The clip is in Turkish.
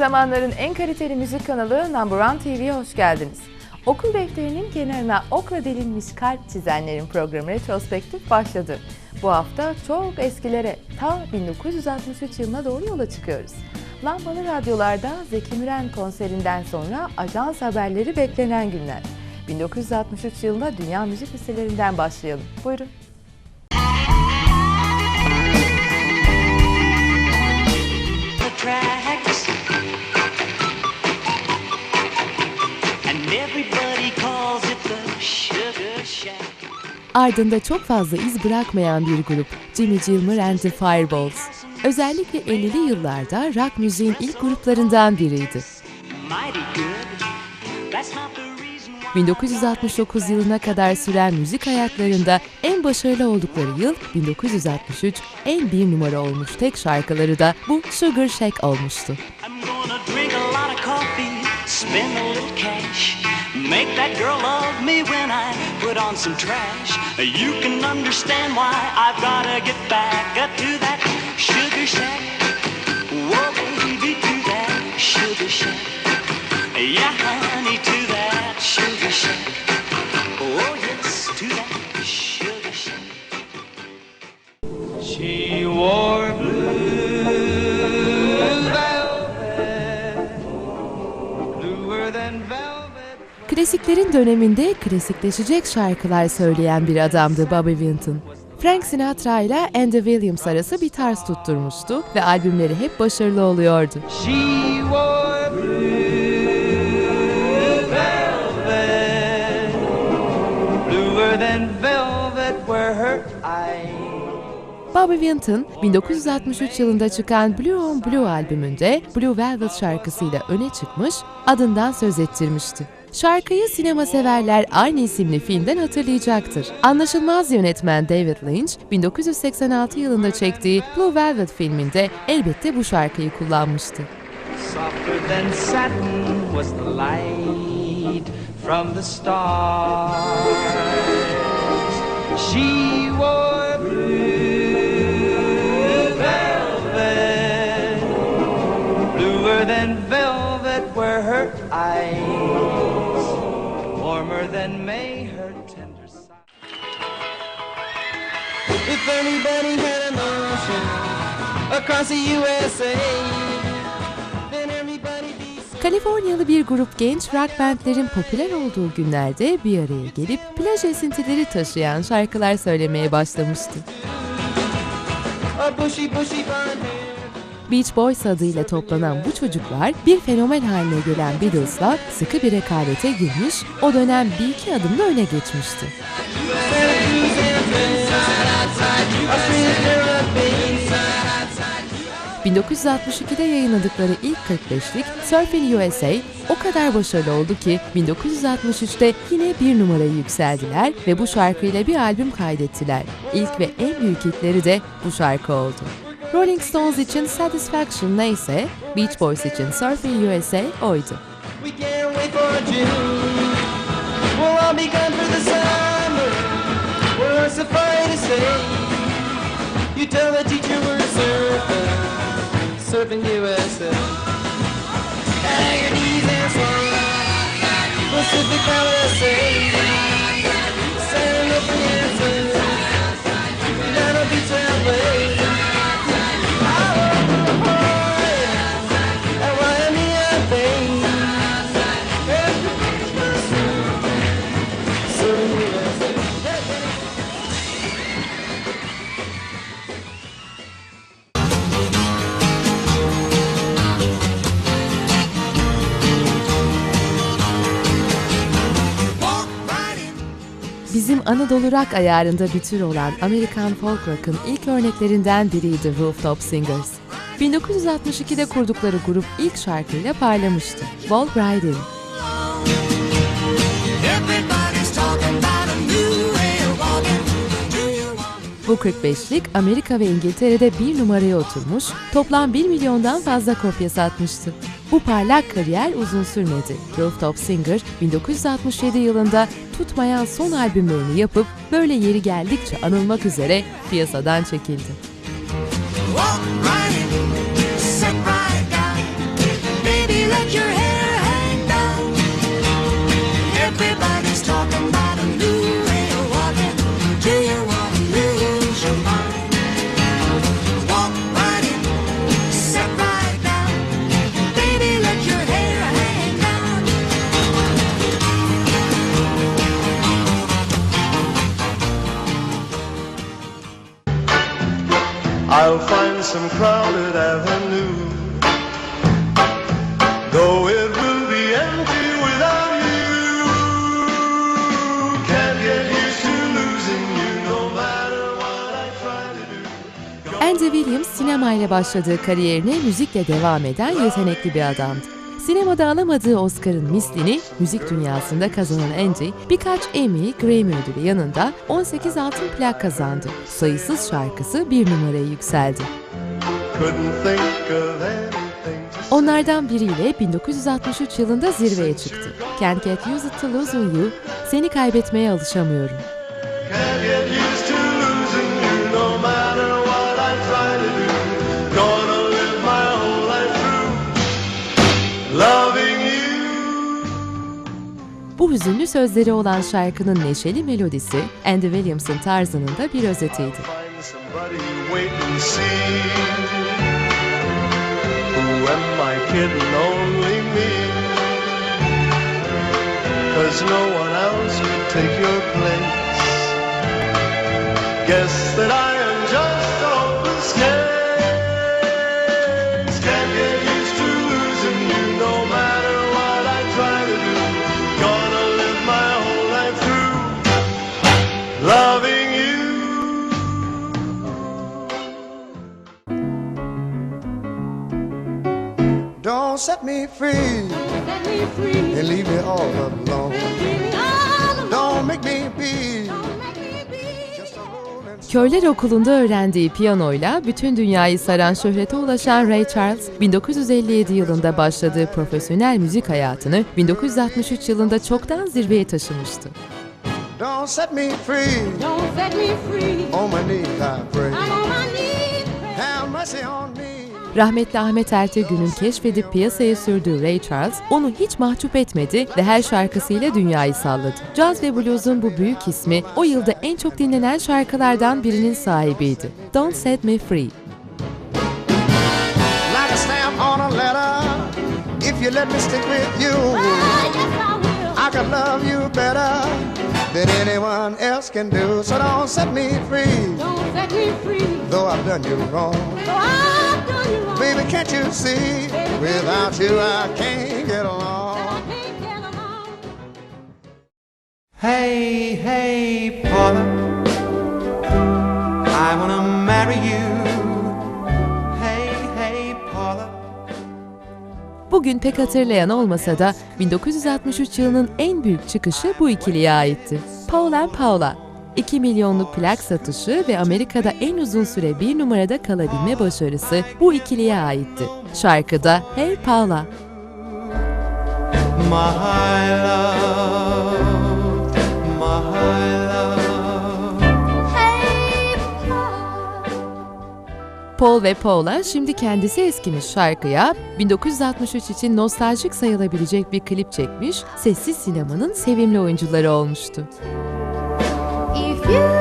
zamanların en kaliteli müzik kanalı Number One TV'ye hoş geldiniz. Okul defterinin kenarına okla delinmiş kalp çizenlerin programı Retrospektif başladı. Bu hafta çok eskilere, ta 1963 yılına doğru yola çıkıyoruz. Lambalı radyolarda Zeki Müren konserinden sonra ajans haberleri beklenen günler. 1963 yılında dünya müzik listelerinden başlayalım. Buyurun. Ardında çok fazla iz bırakmayan bir grup Jimmy Gilmer and the Fireballs. Özellikle 50'li yıllarda rock müziğin ilk gruplarından biriydi. Mighty good. That's not the reason why. 1969 yılına kadar süren müzik hayatlarında en başarılı oldukları yıl 1963, en bir numara olmuş tek şarkıları da bu Sugar Shack olmuştu. I'm gonna drink a lot of coffee, spend a little cash. Make that girl love me when I put on some trash. You can understand why I've gotta get back uh, to that sugar shack. Whoa, baby, to that sugar shack. Yeah, honey, to that sugar Klasiklerin döneminde klasikleşecek şarkılar söyleyen bir adamdı Bobby Winton. Frank Sinatra ile Andy Williams arası bir tarz tutturmuştu ve albümleri hep başarılı oluyordu. Bobby Winton 1963 yılında çıkan Blue on Blue albümünde Blue Velvet şarkısıyla öne çıkmış, adından söz ettirmişti. Şarkıyı sinema severler aynı isimli filmden hatırlayacaktır. Anlaşılmaz yönetmen David Lynch, 1986 yılında çektiği Blue Velvet filminde elbette bu şarkıyı kullanmıştı. She wore blue velvet, bluer than velvet were her eyes, warmer than May her tender side. If anybody had an ocean across the USA, then everybody be so Kaliforniyalı bir grup genç rock bandlerin popüler olduğu günlerde bir araya gelip plaj esintileri taşıyan şarkılar söylemeye başlamıştı. a bushy, bushy. Beach Boys adıyla toplanan bu çocuklar bir fenomen haline gelen Beatles'la sıkı bir rekabete girmiş, o dönem bir iki adımla öne geçmişti. Santa Cruz and Fez. Australia's Caribbean. 1962'de yayınladıkları ilk 45'lik Surfing USA o kadar başarılı oldu ki 1963'te yine bir numarayı yükseldiler ve bu şarkıyla bir albüm kaydettiler. İlk ve en büyük hitleri de bu şarkı oldu. Rolling Stones için Satisfaction neyse, Beach Boys için Surfing USA oydu. We can't wait for June. We'll all be gone for the summer. We're to USA. Agonies and swallow. Pacific Palisades. San Francisco. That'll be Bizim Anadolu rock ayarında bir tür olan Amerikan folk rock'ın ilk örneklerinden biriydi Rooftop Singers. 1962'de kurdukları grup ilk şarkıyla parlamıştı. You want Bu 45'lik Amerika ve İngiltere'de bir numaraya oturmuş, toplam 1 milyondan fazla kopya satmıştı. Bu parlak kariyer uzun sürmedi. Rooftop Singer 1967 yılında tutmayan son albümlerini yapıp böyle yeri geldikçe anılmak üzere piyasadan çekildi. walk right I'll find some crowded avenue. Though it will be empty without you. Can't get used to losing you no matter what I try to do. Andy Williams sinemayla başladığı kariyerine müzikle devam eden yetenekli bir adamdı. Sinemada alamadığı Oscar'ın mislini müzik dünyasında kazanan Andy birkaç Emmy, Grammy ödülü yanında 18 altın plak kazandı. Sayısız şarkısı bir numaraya yükseldi. Onlardan biriyle 1963 yılında zirveye çıktı. Can't Get Used to Losing You, Seni Kaybetmeye Alışamıyorum. Can't get used Bu hüzünlü sözleri olan şarkının neşeli melodisi Andy Williams'ın tarzının da bir özetiydi. Guess that I free Set me free. and leave me all alone. Me all alone. Don't make be Körler Okulu'nda öğrendiği piyanoyla bütün dünyayı saran şöhrete ulaşan Ray Charles, 1957 yılında başladığı profesyonel müzik hayatını 1963 yılında çoktan zirveye taşımıştı. Don't set me free. Don't set me free. On my knees I pray. I'm on my knees. Have mercy on me. Rahmetli Ahmet Ertegün'ün keşfedip piyasaya sürdüğü Ray Charles onu hiç mahcup etmedi ve her şarkısıyla dünyayı salladı. Caz ve blues'un bu büyük ismi o yılda en çok dinlenen şarkılardan birinin sahibiydi. Don't Set Me Free. Like a stamp on a letter. If you let me stick with you, Oh, yes, I will. I can love you better than anyone else can do. So don't set me free, Don't set me free. though I've done you wrong. So I've done you wrong. Baby, can't you see? Without you, I can't get along. I can't get along. Hey, hey, Paula, I wanna marry you. Bugün pek hatırlayan olmasa da 1963 yılının en büyük çıkışı bu ikiliye aitti. Paul Paula. 2 milyonluk plak satışı ve Amerika'da en uzun süre bir numarada kalabilme başarısı bu ikiliye aitti. Şarkıda Hey Paula, My love, Paul ve Paula şimdi kendisi eskimiş şarkıya 1963 için nostaljik sayılabilecek bir klip çekmiş, sessiz sinemanın sevimli oyuncuları olmuştu. If you